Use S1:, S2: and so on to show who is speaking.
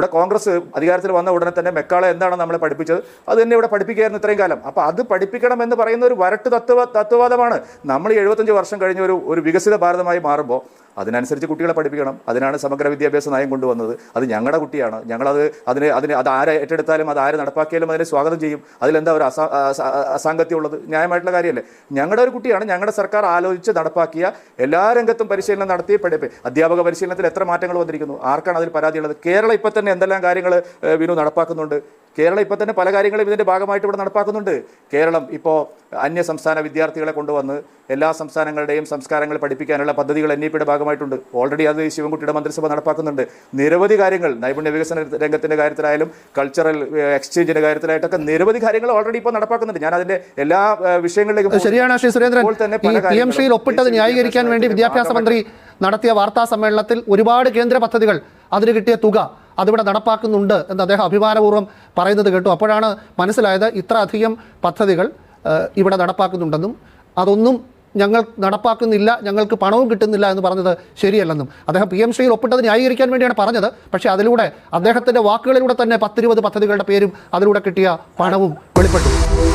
S1: ഇവിടെ കോൺഗ്രസ് അധികാരത്തിൽ വന്ന ഉടനെ തന്നെ മെക്കാളെ എന്താണ് നമ്മളെ പഠിപ്പിച്ചത്? അത് തന്നെ ഇവിടെ പഠിപ്പിക്കുകയായിരുന്നു ഇത്രയും കാലം. അപ്പോൾ അത് പഠിപ്പിക്കണം എന്ന് പറയുന്ന ഒരു വരട്ട് തത്വ തത്വവാദമാണ്. നമ്മൾ എഴുപത്തഞ്ച് വർഷം കഴിഞ്ഞ ഒരു ഒരു വികസിത ഭാരതമായി മാറുമ്പോൾ അതിനനുസരിച്ച് കുട്ടികളെ പഠിപ്പിക്കണം. അതിനാണ് സമഗ്ര വിദ്യാഭ്യാസ നയം കൊണ്ടുവന്നത്. അത് ഞങ്ങളുടെ കുട്ടിയാണ്. ഞങ്ങളത് അതിന് അതിന് അത് ആരെ ഏറ്റെടുത്താലും അത് ആരെ നടപ്പാക്കിയാലും അതിനെ സ്വാഗതം ചെയ്യും. അതിലെന്താ ഒരു അസാ ഉള്ളത്? ന്യായമായിട്ടുള്ള കാര്യമല്ലേ? ഞങ്ങളുടെ ഒരു കുട്ടിയാണ്. ഞങ്ങളുടെ സർക്കാർ ആലോചിച്ച് നടപ്പാക്കിയ എല്ലാ രംഗത്തും പരിശീലനം നടത്തി പഠിപ്പ് അധ്യാപക പരിശീലനത്തിൽ എത്ര മാറ്റങ്ങൾ വന്നിരിക്കുന്നു? ആർക്കാണ് അതിൽ പരാതിയുള്ളത്? കേരളം ഇപ്പം തന്നെ എന്തെല്ലാം കാര്യങ്ങൾ വിനു നടപ്പാക്കുന്നുണ്ട്? കേരളം ഇപ്പം തന്നെ പല കാര്യങ്ങളും ഇതിന്റെ ഭാഗമായിട്ട് ഇവിടെ നടപ്പാക്കുന്നുണ്ട്. കേരളം ഇപ്പോൾ അന്യ സംസ്ഥാന വിദ്യാർത്ഥികളെ കൊണ്ടുവന്ന് എല്ലാ സംസ്ഥാനങ്ങളുടെയും സംസ്കാരങ്ങൾ പഠിപ്പിക്കാനുള്ള പദ്ധതികൾ എൻ ഇ പിയുടെ ഭാഗമായിട്ടുണ്ട്. ഓൾറെഡി അത് ശിവൻകുട്ടിയുടെ മന്ത്രിസഭ നടപ്പാക്കുന്നുണ്ട്. നിരവധി കാര്യങ്ങൾ നൈപുണ്യ വികസന രംഗത്തിന്റെ കാര്യത്തിലായാലും കൾച്ചറൽ എക്സ്ചേഞ്ചിന്റെ കാര്യത്തിലായിട്ടൊക്കെ നിരവധി കാര്യങ്ങൾ ഓൾറെഡി ഇപ്പോൾ നടപ്പാക്കുന്നുണ്ട്. ഞാൻ അതിന്റെ എല്ലാ വിഷയങ്ങളിലേക്കും
S2: ശരിയാണ് ശ്രീ സുരേന്ദ്രൻ.
S1: തന്നെ
S2: പി എം ശ്രീയിൽ ഒപ്പിട്ടത് ന്യായീകരിക്കാൻ വേണ്ടി
S1: വിദ്യാഭ്യാസ
S2: വിദ്യാഭ്യാസ മന്ത്രി നടത്തിയ വാർത്താ സമ്മേളനത്തിൽ ഒരുപാട് കേന്ദ്ര പദ്ധതികൾ അതിന് കിട്ടിയ തുക അതിവിടെ നടപ്പാക്കുന്നുണ്ട് എന്ന് അദ്ദേഹം അഭിമാനപൂർവം പറയുന്നത് കേട്ടു. അപ്പോഴാണ് മനസ്സിലായത് ഇത്ര അധികം പദ്ധതികൾ ഇവിടെ നടപ്പാക്കുന്നുണ്ടെന്നും അതൊന്നും ഞങ്ങൾ നടപ്പാക്കുന്നില്ല ഞങ്ങൾക്ക് പണവും കിട്ടുന്നില്ല എന്ന് പറഞ്ഞത് ശരിയല്ലെന്നും. അദ്ദേഹം പി എം ശ്രീയിൽ ഒപ്പിട്ടത് ന്യായീകരിക്കാൻ വേണ്ടിയാണ് പറഞ്ഞത്. പക്ഷേ അതിലൂടെ അദ്ദേഹത്തിന്റെ വാക്കുകളിലൂടെ തന്നെ പത്തിരുപത് പദ്ധതികളുടെ പേരും അതിലൂടെ കിട്ടിയ പണവും വെളിപ്പെട്ടു.